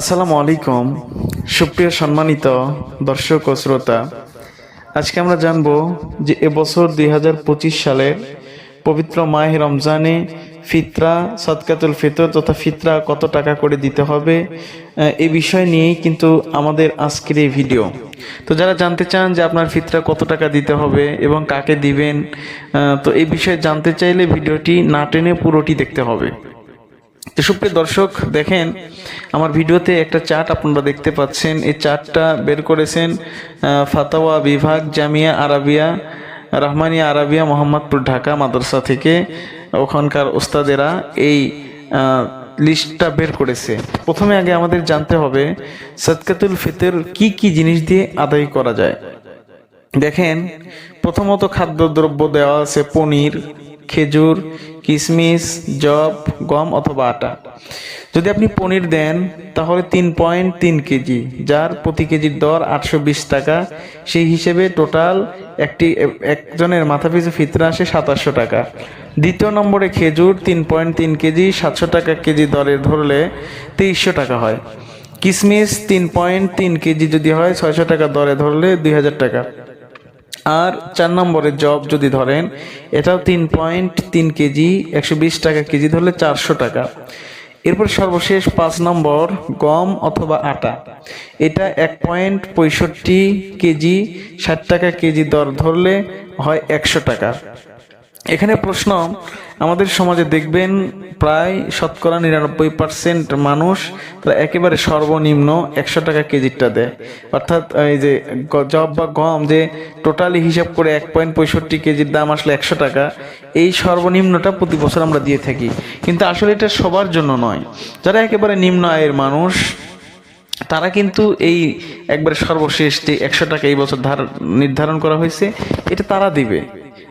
আসসালামু আলাইকুম। সুপ্রিয় সম্মানিত দর্শক ও শ্রোতা, আজকে আমরা জানব যে এবছর দুই হাজার পঁচিশ সালের পবিত্র মাহে রমজানে ফিতরা সৎকাতুল ফিতর তথা ফিতরা কত টাকা করে দিতে হবে এই বিষয় নিয়েই কিন্তু আমাদের আজকের এই ভিডিও। তো যারা জানতে চান যে আপনার ফিতরা কত টাকা দিতে হবে এবং কাকে দিবেন তো এই বিষয়ে জানতে চাইলে ভিডিওটি না টেনে পুরোটি দেখতে হবে। তো সুপ্রিয় দর্শক, দেখেন আমার ভিডিওতে একটা চার্ট আপনারা দেখতে পাচ্ছেন। এই চার্টটা বের করেছেন ফাতাওয়া বিভাগ জামিয়া আরাবিয়া, রহমানিয়া আরাবিয়া মোহাম্মদপুর ঢাকা মাদ্রাসা থেকে ওখানকার ওস্তাদেরা এই লিস্টটা বের করেছে। প্রথমে আগে আমাদের জানতে হবে সদকাতুল ফিতর কি কি জিনিস দিয়ে আদায় করা যায়। দেখেন, প্রথমত খাদ্যদ্রব্য দেওয়া আছে, পনির, খেজুর কিশমিশ জব, গম অথবা আটা। যদি আপনি পনির দেন, তাহলে তিন পয়েন্ট তিন কেজি, যার প্রতি কেজির দর আটশো বিশ টাকা। সেই হিসেবে টোটাল একটি, একজনের মাথা পিছু ফিতরা আসে সাতাশশো টাকা। দ্বিতীয় নম্বরে খেজুর তিন পয়েন্ট তিন কেজি, সাতশো টাকা কেজি দরে ধরলে তেইশশো টাকা হয়। কিশমিশ তিন পয়েন্ট তিন কেজি যদি হয়, ছয়শো টাকা দরে ধরলে দুই হাজার টাকা। আর চার নম্বরে জব যদি ধরেন, এটাও তিন পয়েন্ট তিন কেজি, একশো বিশ টাকা কেজি ধরলে চারশো টাকা। এরপর সর্বশেষ পাঁচ নম্বর, গম অথবা আটা। এটা এক পয়েন্ট পঁয়ষট্টি কেজি, ষাট টাকা কেজি দর ধরলে হয় একশো টাকা। এখানে প্রশ্ন আমাদের সমাজে দেখবেন প্রায় শতকরা নিরানব্বই পার্সেন্ট মানুষ তারা একেবারে সর্বনিম্ন একশো টাকা কেজিটা দেয়। অর্থাৎ এই যে জব বা গম যে টোটালি হিসাব করে এক পয়েন্ট পঁয়ষট্টি কেজির দাম আসলে একশো টাকা, এই সর্বনিম্নটা প্রতি বছর আমরা দিয়ে থাকি। কিন্তু আসলে এটা সবার জন্য নয়। যারা একেবারে নিম্ন আয়ের মানুষ তারা কিন্তু এই একবারে সর্বশেষ যে একশো টাকা এই বছর ধার নির্ধারণ করা হয়েছে, এটা তারা দিবে।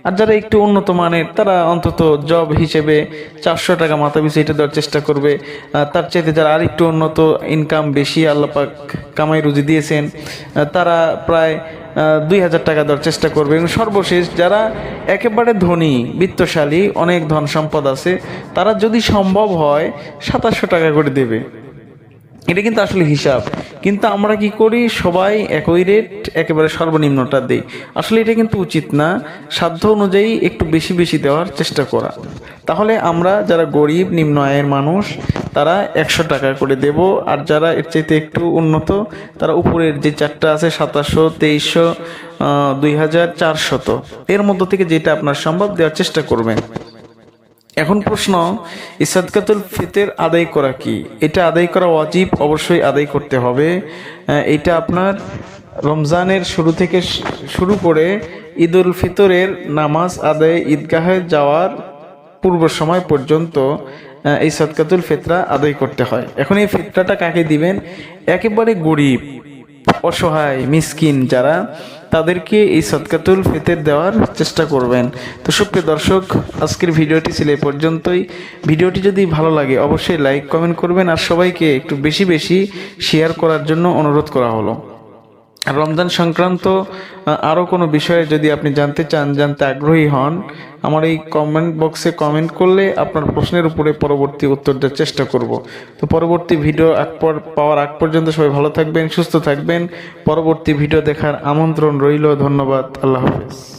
আর যারা একটু উন্নত মানের, তারা অন্তত জব হিসেবে চারশো টাকা মাথা পিছু এটা দেওয়ার চেষ্টা করবে। তার চাইতে যারা আর একটু উন্নত ইনকাম বেশি আল্লাপাক কামাই রুজি দিয়েছেন তারা প্রায় দুই হাজার টাকা দেওয়ার চেষ্টা করবে। এবং সর্বশেষ যারা একেবারে ধনী, বিত্তশালী, অনেক ধন সম্পদ আছে, তারা যদি সম্ভব হয় সাতাশশো টাকা করে দেবে। এটা কিন্তু আসলে হিসাব। কিন্তু আমরা কি করি? সবাই একই রেট একেবারে সর্বনিম্নটা দেই। আসলে এটা কিন্তু উচিত না। সাধ্য অনুযায়ী একটু বেশি বেশি দেওয়ার চেষ্টা করা। তাহলে আমরা যারা গরিব, নিম্ন আয়ের মানুষ, তারা একশো টাকা করে দেব। আর যারা এর চাইতে একটু উন্নত, তারা উপরের যে চারটা আছে, সাতাশশো, তেইশশো দুই হাজার চারশত। এর মধ্য থেকে যেটা আপনার সম্ভব, দেওয়ার চেষ্টা করবেন। এখন প্রশ্ন, এই সাদকাতুল ফিতের আদায় করা কি? এটা আদায় করা ওয়াজিব? অবশ্যই আদায় করতে হবে। এটা আপনার রমজানের শুরু থেকে শুরু করে ঈদুল ফিতরের নামাজ আদায় ঈদগাহে যাওয়ার পূর্ব সময় পর্যন্ত এই সদকাতুল ফিতরা আদায় করতে হয়। এখন এই ফিতরাটা কাকে দিবেন? একেবারে গরিব, অসহায়, মিসকিন যারা তাদেরকে এই সৎকাতুল ফিতের দেওয়ার চেষ্টা করবেন। তো সুপ্রিয় দর্শক, আজকের ভিডিওটি ছিল এ পর্যন্তই। ভিডিওটি যদি ভালো লাগে, অবশ্যই লাইক, কমেন্ট করবেন আর সবাইকে একটু বেশি বেশি শেয়ার করার জন্য অনুরোধ করা হলো। রমজান সংক্রান্ত আরও কোনো বিষয়ে যদি আপনি জানতে চান, জানতে আগ্রহী হন, আমার এই কমেন্ট বক্সে কমেন্ট করলে আপনার প্রশ্নের উপরে পরবর্তী উত্তর দেওয়ার চেষ্টা করব। তো পরবর্তী ভিডিও আগ পর, পাওয়ার আগ পর্যন্ত সবাই ভালো থাকবেন, সুস্থ থাকবেন। পরবর্তী ভিডিও দেখার আমন্ত্রণ রইল, ধন্যবাদ, আল্লাহ হাফেজ।